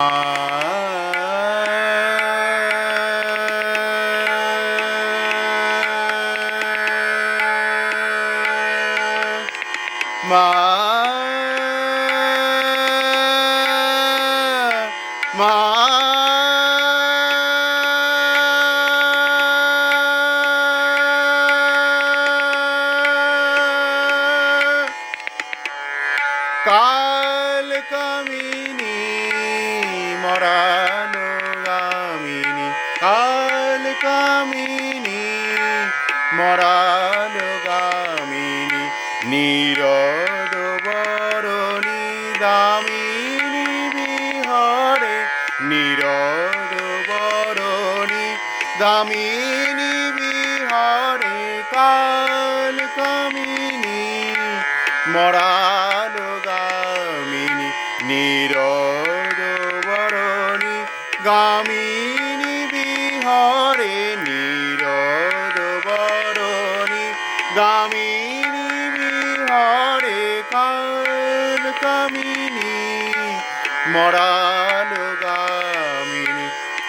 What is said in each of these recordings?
মা মা কাল কামিনী মরানো গামিনী কাল কামিনী গামিনী নীরদ বরণী দামিনী বিহারে, নীরদ বরণী দামিনী বিহারে, কাল কামিনী মরাল গামিনী বিহারে নীরদ বরণী, গামিনী বিহারে কাল কামিনী, মরাল গামিনী,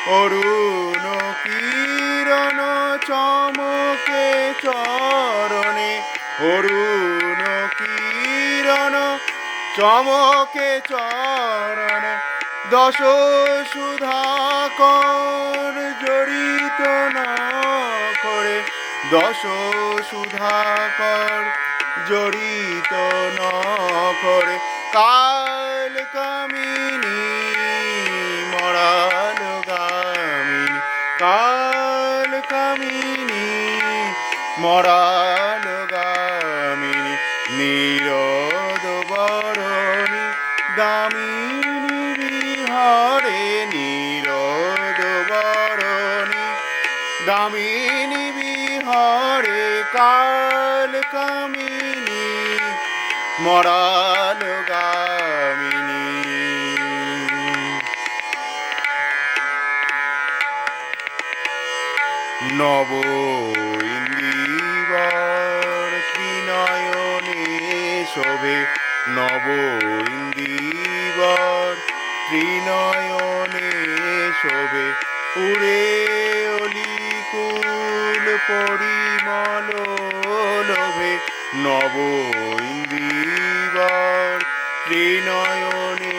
অরুণ কিরণ চমকে চরণে, অরুণ কিরণ চমকে চরণে দশ সুধাকর জড়িত না করে দশ সুধাকর জড়িত ন করে। কাল কামিনী, মরাল গামিনী, কাল কামিনী, মরাল দামিনী বিহারে কাল কামিনী, মরাল গামিনী। নব ইন্দিবর ত্রিনয়নে শোভে, নব ইন্দিবর ত্রিনয়নে শোভে, উড়ে পরিমল লোভে নব ইন্দিবর ত্রিনয়নে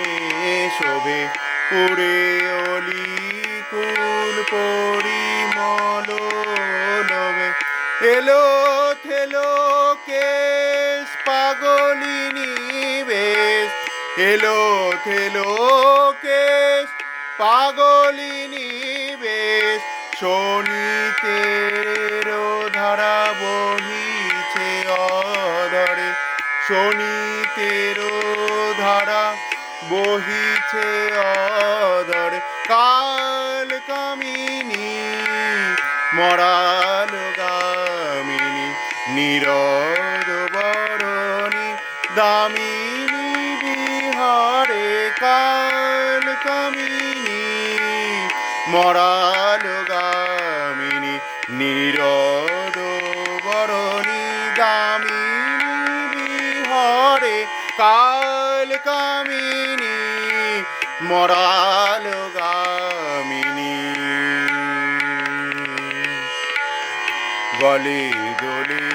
শোভে পুরে অলি অলিকুল পরিমল লোভে। এলো থেলো কেশ, পাগলিনী বেশ। এলো থেলো কেশ, পাগলিনী বেশ। শনিতের শনিতের ধারা বহিছে অধরে কাল কামিনী, মরাল গামিনী নীরদ বরণী, দামিনী বিহারে কাল কামিনী, মরাল গামিনী নীরদ কাল কামিনী, মরাল গামিনী। গলে দোলে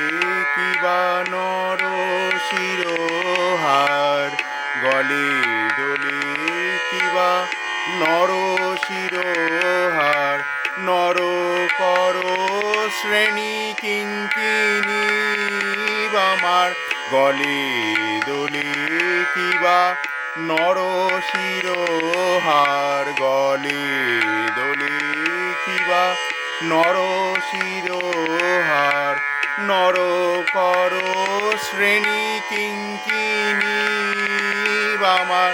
কিবা নর শিরোহার, গলে দোলে কিবা নর শিরোহার, নর কর শ্রেণি কিঙ্কিনী বামার গলে দোলে কিবা নর শিরোহার গলে দোলে কিবা নর শিরোহার নর কর শ্রেণি কিঙ্কিনী বামার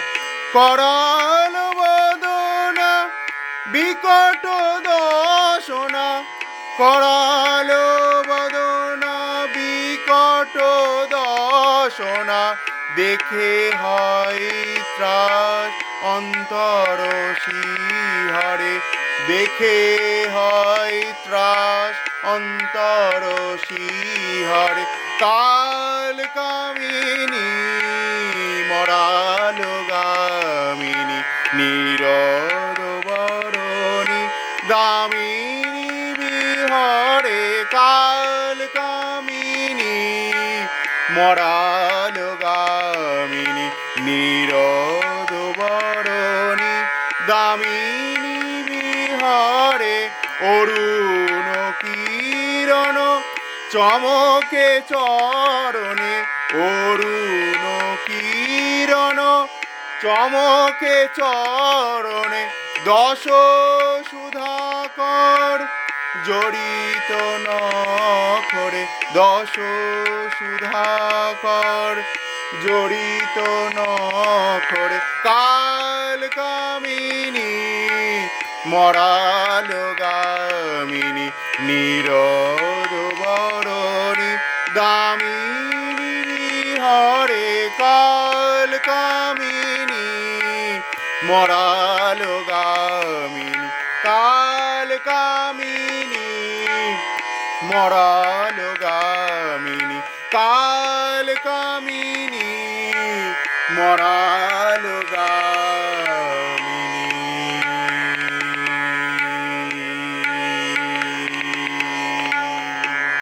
করাল বদনা বিকট দশনা করাল বদনা বিকট দশনা দেখে হয় ত্রাস, অন্তর শিহরে। দেখে হয় ত্রাস, অন্তর শিহরে। কাল কামিনী মরাল গামিনী নীরদ বরণী, দামিনী বিহরে। কাল কামিনী মরাল গামিনী নীরদ বরণী, দামিনী বিহারে অরুণ কিরণ, চমকে চরণে অরুণ কিরণ, চমকে চরণে দশ সুধাকর জড়িত নখরে দশ সুধাকর জড়িত নখরে, কাল কামিনী, মরাল গামিনী নীরদ দামিনী হরে কাল কামিনী, মরাল গামিনী, কাল কামিনী, মরাল গামিনী, কাল কামিনী। মরাল গা